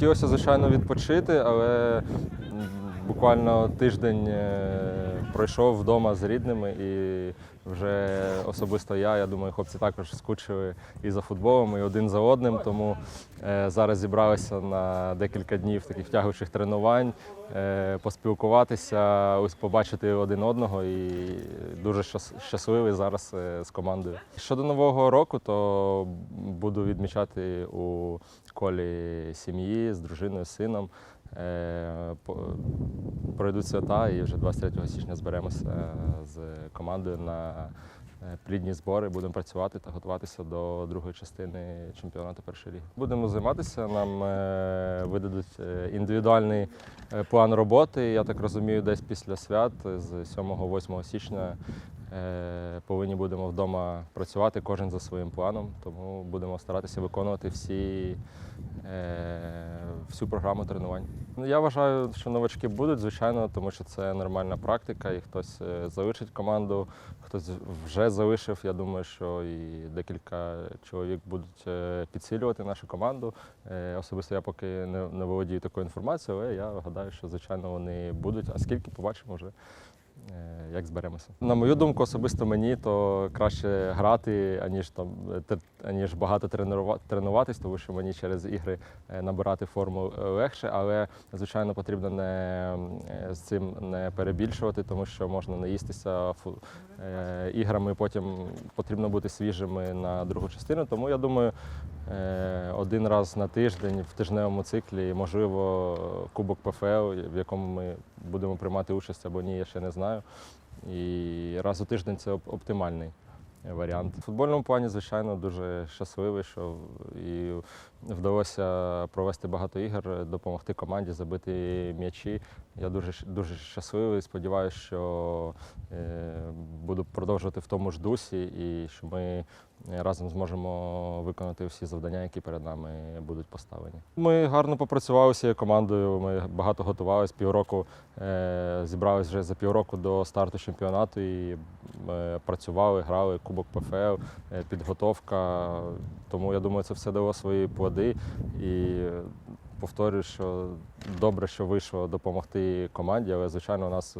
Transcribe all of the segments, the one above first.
Хотілося, звичайно, відпочити, але буквально тиждень е, пройшов вдома з рідними, і вже особисто я, я думаю, хлопці також скучили і за футболом, і один за одним. Тому е, зараз зібралися на декілька днів таких втягуючих тренувань, е, поспілкуватися, ось побачити один одного і дуже щасливий зараз е, з командою. Щодо нового року, то буду відмічати у колі сім'ї з дружиною, з сином. Е, Пройдуть свята і вже 23 січня зберемося з командою на е, плідні збори. Будемо працювати та готуватися до другої частини чемпіонату першої ліги. Будемо займатися. Нам е, видадуть е, індивідуальний е, план роботи. Я так розумію, десь після свят з 7-8 січня е, повинні будемо вдома працювати кожен за своїм планом. Тому будемо старатися виконувати всі, е, всю програму тренувань. Ну, Я вважаю, що новачки будуть, звичайно, тому що це нормальна практика, і хтось е, залишить команду, хтось вже залишив. Я думаю, що і декілька чоловік будуть е, підсилювати нашу команду. Е, Особисто я поки не володію такою інформацією, але я гадаю, що звичайно вони будуть. А скільки побачимо вже. Е, Як зберемося. На мою думку, особисто мені то краще грати, аніж там аніж багато тренува- тренуватись, тому що мені через ігри е, набирати форму е, легше, але звичайно потрібно не з цим не перебільшувати, тому що можна наїстися іграми. Потім потрібно бути свіжими на другу частину. Тому я думаю, один раз на тиждень в тижневому циклі, можливо, Кубок ПФЛ, в якому ми будемо приймати участь або ні, я ще не знаю. І раз у тиждень це оптимальний варіант. В футбольному плані, звичайно, дуже щасливий, що і вдалося провести багато ігор, допомогти команді забити м'ячі. Я дуже, дуже щасливий. Сподіваюся, що е, буду продовжувати в тому ж дусі і що ми разом зможемо виконати всі завдання, які перед нами будуть поставлені. Ми гарно попрацювали всією командою. Ми багато готувалися. Півроку е, зібрались вже за півроку до старту чемпіонату і працювали, грали Кубок ПФЛ, е, підготовка. Тому я думаю, це все дало свої плоди. І е, повторюю, що добре, що вийшло допомогти команді, але звичайно, у нас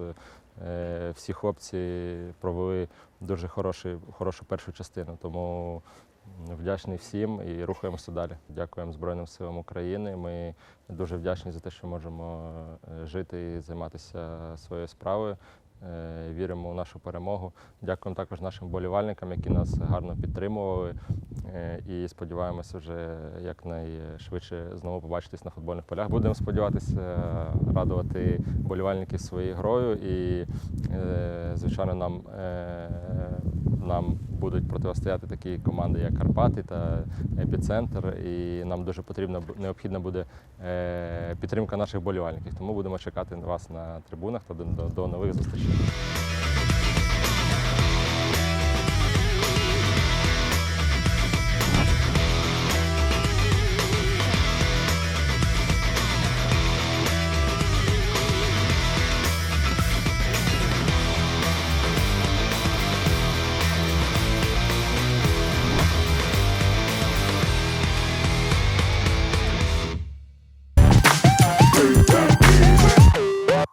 е, всі хлопці провели дуже хороший, хорошу першу частину. Тому вдячний всім і рухаємося далі. Дякуємо Збройним силам України. Ми дуже вдячні за те, що можемо е, жити і займатися своєю справою. Е, Віримо у нашу перемогу. Дякуємо також нашим болівальникам, які нас гарно підтримували. Е, І сподіваємося вже якнайшвидше знову побачитись на футбольних полях. Будемо сподіватися е, радувати болівальників своєю грою. І, е, звичайно, нам, нам будуть протистояти такі команди, як Карпати та Епіцентр. І нам дуже потрібна необхідна буде підтримка наших болівальників. Тому будемо чекати вас на трибунах та до нових зустрічей.